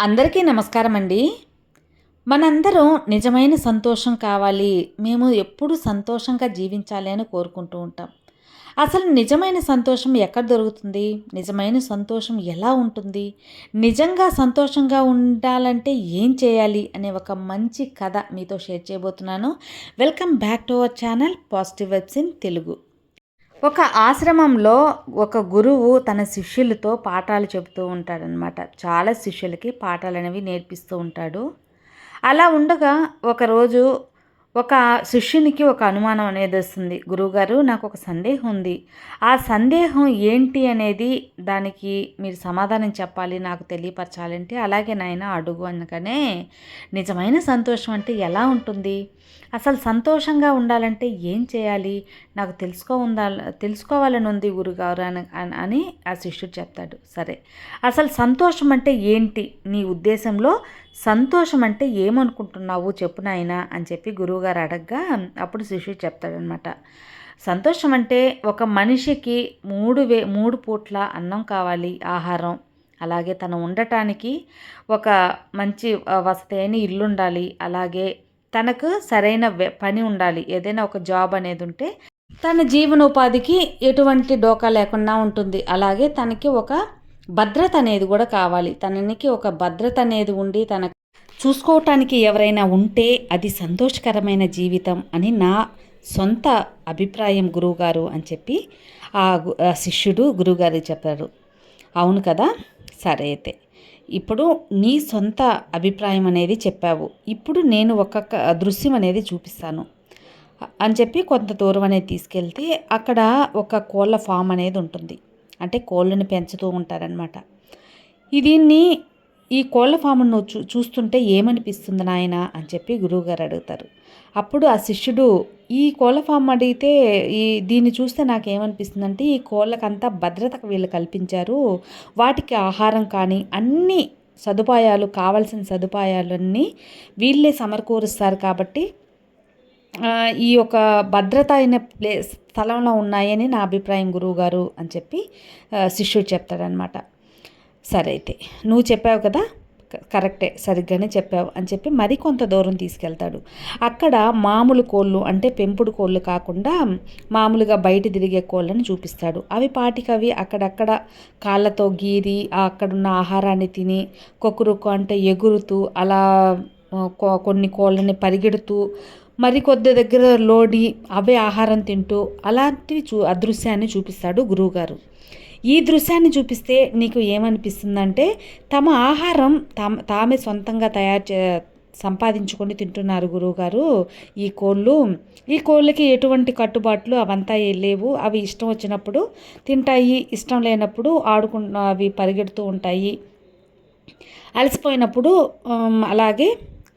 అందరికీ నమస్కారం అండి మనందరం నిజమైన సంతోషం కావాలి. మేము ఎప్పుడు సంతోషంగా జీవించాలి అని కోరుకుంటూ ఉంటాం. అసలు నిజమైన సంతోషం ఎక్కడ దొరుకుతుంది? నిజమైన సంతోషం ఎలా ఉంటుంది? నిజంగా సంతోషంగా ఉండాలంటే ఏం చేయాలి అనే ఒక మంచి కథ మీతో షేర్ చేయబోతున్నాను. Welcome back to our channel positive vibes in Telugu. ఒక ఆశ్రమంలో ఒక గురువు తన శిష్యులతో పాఠాలు చెబుతూ ఉంటాడనమాట చాలా శిష్యులకి పాఠాలు అనేవి నేర్పిస్తూ ఉంటాడు. అలా ఉండగా ఒకరోజు ఒక శిష్యునికి ఒక అనుమానం అనేది వస్తుంది. గురువుగారు నాకు ఒక సందేహం ఉంది. ఆ సందేహం ఏంటి అనేది దానికి మీరు సమాధానం చెప్పాలి నాకు తెలియపరచాలంటే అలాగే నాయన అడుగు అనగానే నిజమైన సంతోషం అంటే ఎలా ఉంటుంది? అసలు సంతోషంగా ఉండాలంటే ఏం చేయాలి? నాకు తెలుసుకో తెలుసుకోవాలని ఉంది గురుగారు అని అని ఆ శిష్యుడు చెప్తాడు. సరే అసలు సంతోషం అంటే ఏంటి? నీ ఉద్దేశంలో సంతోషం అంటే ఏమనుకుంటున్నావు చెప్పు నాయన అని చెప్పి గురువుగారు అడగ్గా అప్పుడు శిష్యుడు చెప్తాడనమాట. సంతోషం అంటే ఒక మనిషికి మూడు వే మూడు పూట్ల అన్నం కావాలి ఆహారం. అలాగే తను ఉండటానికి ఒక మంచి వసతి అయిన ఇల్లు ఉండాలి. అలాగే తనకు సరైన పని ఉండాలి. ఏదైనా ఒక జాబ్ అనేది ఉంటే తన జీవనోపాధికి ఎటువంటి డోకా లేకుండా ఉంటుంది. అలాగే తనకి ఒక భద్రత అనేది కూడా కావాలి. తనకి ఒక భద్రత అనేది ఉండి తన చూసుకోవటానికి ఎవరైనా ఉంటే అది సంతోషకరమైన జీవితం అని నా సొంత అభిప్రాయం గురువుగారు అని చెప్పి ఆ శిష్యుడు గురువుగారు చెప్పారు. అవును కదా? సరే అయితే. ఇప్పుడు నీ సొంత అభిప్రాయం అనేది చెప్పావు. ఇప్పుడు నేను ఒక్కొక్క దృశ్యం అనేది చూపిస్తాను. అని చెప్పి కొంత దూరం అనేది తీసుకెళ్తే అక్కడ ఒక కోళ్ళ ఫామ్ అనేది ఉంటుంది. అంటే కోళ్ళని పెంచుతూ ఉంటారనమాట దీన్ని ఈ కోళ్ళ ఫామ్ను చూ చూస్తుంటే ఏమనిపిస్తుంది నాయన అని చెప్పి గురువుగారు అడుగుతారు. అప్పుడు ఆ శిష్యుడు ఈ కోళ్ళ ఫామ్ అడిగితే ఈ దీన్ని చూస్తే నాకు ఏమనిపిస్తుందంటే ఈ కోళ్ళకంతా భద్రత వీళ్ళు కల్పించారు. వాటికి ఆహారం కానీ అన్ని సదుపాయాలు కావాల్సిన సదుపాయాలన్నీ వీళ్ళే సమకూరుస్తారు కాబట్టి ఈ యొక్క భద్రత అయిన ప్లేస్ స్థలంలో ఉన్నాయని నా అభిప్రాయం గురువుగారు అని చెప్పి శిష్యుడు చెప్తాడనమాట సరే అయితే నువ్వు చెప్పావు కదా? కరెక్టే సరిగ్గానే చెప్పావు అని చెప్పి మరి కొంత దూరం తీసుకెళ్తాడు. అక్కడ మామూలు కోళ్ళు అంటే పెంపుడు కోళ్ళు కాకుండా మామూలుగా బయట తిరిగే కోళ్ళని చూపిస్తాడు. అవి పాటికవి అక్కడక్కడ కాళ్ళతో గీరి అక్కడున్న ఆహారాన్ని తిని కొక్కురుక్కు అంటే ఎగురుతూ అలా కొన్ని కోళ్ళని పరిగెడుతూ మరి కొద్ది దగ్గర లోడి అవే ఆహారం తింటూ అలాంటివి చూ అదృశ్యాన్ని చూపిస్తాడు గురువుగారు. ఈ దృశ్యాన్ని చూపిస్తే నీకు ఏమనిపిస్తుందంటే తమ ఆహారం తామ తామే సొంతంగా తయారు చే సంపాదించుకొని తింటున్నారు గురువుగారు ఈ కోళ్ళు. ఈ కోళ్ళకి ఎటువంటి కట్టుబాట్లు అవంతా లేవు. అవి ఇష్టం వచ్చినప్పుడు తింటాయి ఇష్టం లేనప్పుడు ఆడుకు అవి పరిగెడుతూ ఉంటాయి. అలసిపోయినప్పుడు అలాగే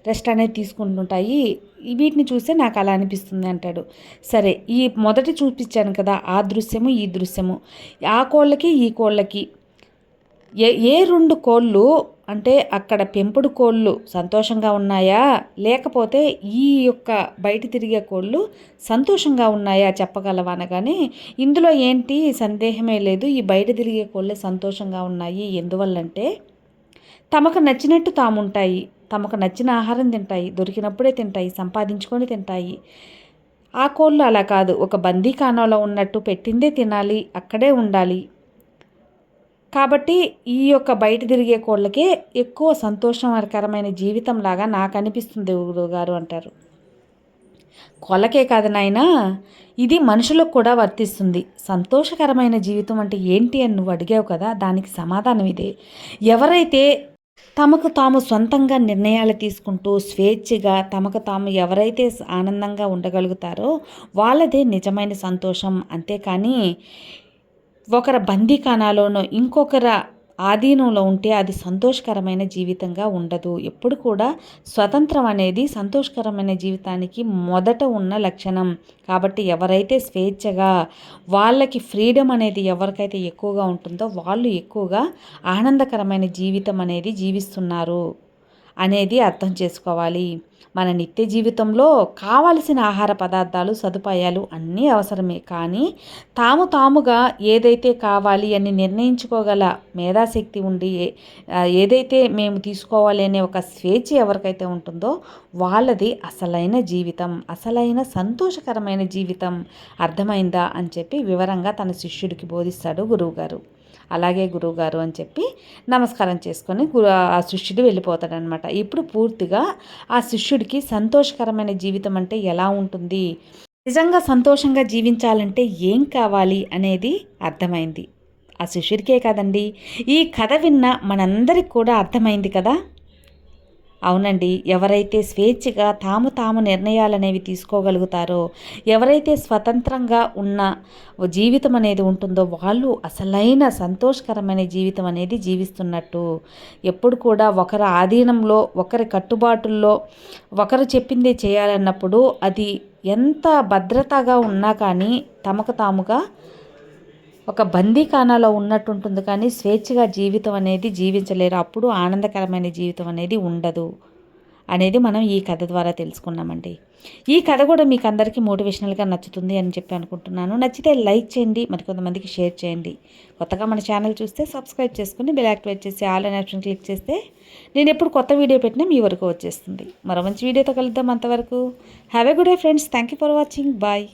రెస్ట్ అనేది తీసుకుంటుంటాయి. వీటిని చూస్తే నాకు అలా అనిపిస్తుంది అంటాడు. సరే ఈ మొదటి చూపించాను కదా ఆ దృశ్యము ఈ దృశ్యము. ఆ కోళ్ళకి ఈ కోళ్ళకి. ఏ ఏ రెండు కోళ్ళు అంటే అక్కడ పెంపుడు కోళ్ళు సంతోషంగా ఉన్నాయా? లేకపోతే ఈ యొక్క బయట తిరిగే కోళ్ళు సంతోషంగా ఉన్నాయా చెప్పగలవా అనగానే ఇందులో ఏంటి సందేహమే లేదు ఈ బయట తిరిగే కోళ్ళే సంతోషంగా ఉన్నాయి. ఎందువల్లంటే తమకు నచ్చినట్టు తాముంటాయి. తమకు నచ్చిన ఆహారం తింటాయి దొరికినప్పుడే తింటాయి సంపాదించుకొని తింటాయి. ఆ కోళ్ళు అలా కాదు ఒక బందీఖానాలో ఉన్నట్టు పెట్టిందే తినాలి అక్కడే ఉండాలి. కాబట్టి ఈ యొక్క బయట తిరిగే కోళ్ళకే ఎక్కువ సంతోషకరమైన జీవితం లాగా నాకు అనిపిస్తుంది గారు అంటారు. కోళ్ళకే కాదు నాయన ఇది మనుషులకు కూడా వర్తిస్తుంది. సంతోషకరమైన జీవితం అంటే ఏంటి అని నువ్వు అడిగావు కదా దానికి సమాధానం ఇదే. ఎవరైతే తమకు తాము సొంతంగా నిర్ణయాలు తీసుకుంటూ స్వేచ్ఛగా తమకు తాము ఎవరైతే ఆనందంగా ఉండగలుగుతారో వాళ్ళదే నిజమైన సంతోషం అంతేకాని ఒకరి బందీఖానాలోనో ఇంకొకరి ఆధీనంలో ఉంటే అది సంతోషకరమైన జీవితంగా ఉండదు. ఎప్పుడు కూడా స్వతంత్రం అనేది సంతోషకరమైన జీవితానికి మొదట ఉన్న లక్షణం. కాబట్టి ఎవరైతే స్వేచ్ఛగా వాళ్ళకి ఫ్రీడమ్ అనేది ఎవరికైతే ఎక్కువగా ఉంటుందో వాళ్ళు ఎక్కువగా ఆనందకరమైన జీవితం అనేది జీవిస్తున్నారు. అనేది అర్థం చేసుకోవాలి. మన నిత్య జీవితంలో కావలసిన ఆహార పదార్థాలు సదుపాయాలు అన్నీ అవసరమే. కానీ తాము తాముగా ఏదైతే కావాలి అని నిర్ణయించుకోగల మేధాశక్తి ఉండి ఏదైతే మేము తీసుకోవాలి అనే ఒక స్వేచ్ఛ ఎవరికైతే ఉంటుందో వాళ్ళది అసలైన జీవితం అసలైన సంతోషకరమైన జీవితం. అర్థమైందా అని చెప్పి వివరంగా తన శిష్యుడికి బోధిస్తాడు గురువుగారు. అలాగే గురువుగారు అని చెప్పి నమస్కారం చేసుకొని గురు ఆ శిష్యుడు వెళ్ళిపోతాడనమాట ఇప్పుడు పూర్తిగా ఆ శిష్యుడికి సంతోషకరమైన జీవితం అంటే ఎలా ఉంటుంది? నిజంగా సంతోషంగా జీవించాలంటే ఏం కావాలి అనేది అర్థమైంది. ఆ శిష్యుడికే కదండి. ఈ కథ విన్న మనందరికి కూడా అర్థమైంది కదా? అవునండి ఎవరైతే స్వేచ్ఛగా తాము తాము నిర్ణయాలనేవి తీసుకోగలుగుతారో ఎవరైతే స్వతంత్రంగా ఉన్న జీవితం అనేది ఉంటుందో వాళ్ళు అసలైన సంతోషకరమైన జీవితం అనేది జీవిస్తున్నట్టు. ఎప్పుడు కూడా ఒకరి ఆధీనంలో ఒకరి కట్టుబాటుల్లో ఒకరు చెప్పిందే చేయాలన్నప్పుడు అది ఎంత భద్రతగా ఉన్నా కానీ తమకు తాముగా ఒక బందీఖానాలో ఉన్నట్టు ఉంటుంది కానీ స్వేచ్ఛగా జీవితం అనేది జీవించలేరు. అప్పుడు ఆనందకరమైన జీవితం అనేది ఉండదు అనేది మనం ఈ కథ ద్వారా తెలుసుకున్నామండి. ఈ కథ కూడా మీకు అందరికీ మోటివేషనల్గా నచ్చుతుంది అని చెప్పి అనుకుంటున్నాను. నచ్చితే లైక్ చేయండి మరి కొంతమందికి షేర్ చేయండి. కొత్తగా మన ఛానల్ చూస్తే సబ్స్క్రైబ్ చేసుకుని బెల్ యాక్టివేట్ చేసి ఆల్ అనే ఆప్షన్ క్లిక్ చేస్తే నేను ఎప్పుడు కొత్త వీడియో పెట్టినా మీ వరకు వచ్చేస్తుంది. మరో మంచి వీడియోతో కలుద్దాం అంతవరకు. Have a good day friends thank you for watching bye